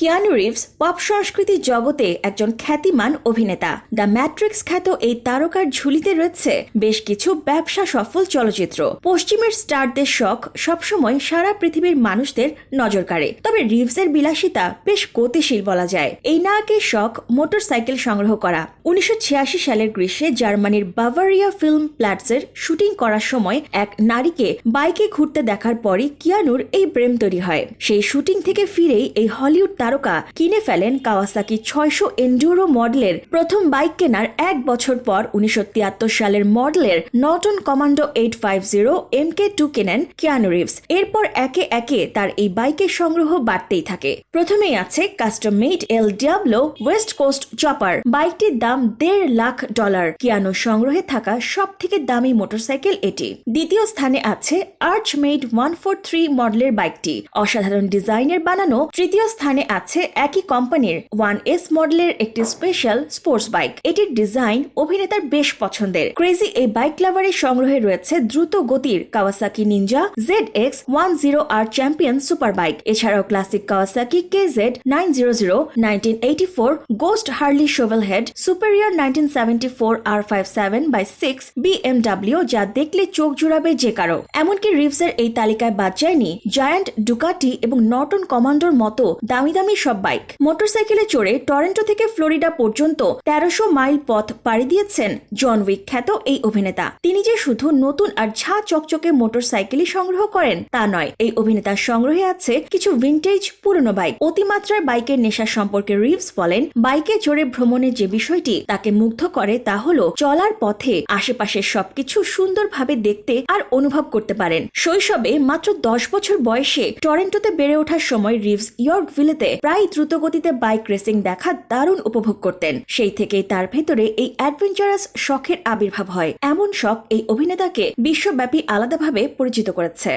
Keanu Reeves pop সংস্কৃতির জগতে একজন খ্যাতিমান অভিনেতা। দ্য ম্যাট্রিক্স খ্যাত এই তারকার ঝুলিতে রয়েছে বেশ কিছু ব্যবসা সফল চলচ্চিত্র। পশ্চিমের স্টারদের শখ সবসময় সারা পৃথিবীর মানুষদের নজর কাড়ে। তবে রিভসের বিলাসিতা বেশ গতিশীল বলা যায়। এই নায়কের শখ মোটরসাইকেল সংগ্রহ করা। উনিশশো ছিয়াশি সালের গ্রীষ্মে জার্মানির বাভারিয়া ফিল্ম প্ল্যাটসের শুটিং করার সময় এক নারীকে বাইকে ঘুরতে দেখার পরই কিয়ানুর এই প্রেম তৈরি হয়। সেই শুটিং থেকে ফিরেই এই হলিউড তারকা কিনে ফেলেন কাওয়াসাকি ছয়শো এন্ডুরো মডেলের প্রথম বাইক কেনার এক বছর পর উনিশশো সালের মডেলের Norton Commando eight five zero M K two কেনেন কিয়ানু রিভস এরপর একে একে তার এই বাইকের সংগ্রহ বাড়তেই থাকে। প্রথমেই আছে custom made El Diablo West Coast chopper বাইকটির দাম দেড় লাখ ডলার কিয়ানো সংগ্রহে থাকা সব থেকে দামি মোটরসাইকেল এটি। দ্বিতীয় স্থানে আছে arch made one four three মডেলের বাইকটি অসাধারণ ডিজাইনের বানানো তৃতীয় স্থানে আছে একই কোম্পানির ওয়ান এস মডেলের একটি স্পেশাল স্পোর্টস বাইক। এটির ডিজাইন অভিনেতার বেশ পছন্দের। ক্রেজি এই বাইক লাভারের সংগ্রহে রয়েছে দ্রুত গতির Kawasaki Ninja Z X one zero আর চ্যাম্পিয়ন সুপার বাইক। এছাড়াও classic Kawasaki K Z nine zero zero nineteen eighty four ghost Harley shovel head superior nineteen seventy four R five seven by six BMW যা দেখলে চোখ জুড়াবে যে কারও। এমনকি রিভসের এই তালিকায় বাদ যায়নি জায়ান্ট ডুকাটি এবং নটন কমান্ডোর মতো দামি দামি সব বাইক। মোটরসাইকেলে চড়ে টরেন্টো থেকে ফ্লোরিডা পর্যন্ত তেরোশো মাইল পথ পাড়ি দিয়েছেন জন উইক খ্যাত এই অভিনেতা। তিনি যে শুধু নতুন আর ঝা চকচকে মোটরসাইকেলই সংগ্রহ করেন তা নয়, এই অভিনেতার সংগ্রহে আছে কিছু ভিন্টেজ পুরনো বাইক। অতিমাত্রার বাইকের নেশা সম্পর্কে রিভস বলেন, বাইকে চড়ে ভ্রমণের যে বিষয়টি তাকে মুগ্ধ করে তা হলো চলার পথে আশেপাশের সবকিছু সুন্দরভাবে দেখতে আর অনুভব করতে পারেন। শৈশবে মাত্র দশ বছর বয়সে টরেন্টোতে বেড়ে ওঠার সময় রিভস ইয়র্ক ইয়র্কভিলেতে প্রায় দ্রুতগতিতে বাইক রেসিং দেখা দারুণ উপভোগ করতেন। সেই থেকেই তার ভেতরে এই অ্যাডভেঞ্চারাস শখের আবির্ভাব হয়। এমন শখ এই অভিনেতাকে বিশ্বব্যাপী আলাদাভাবে পরিচিত করেছে।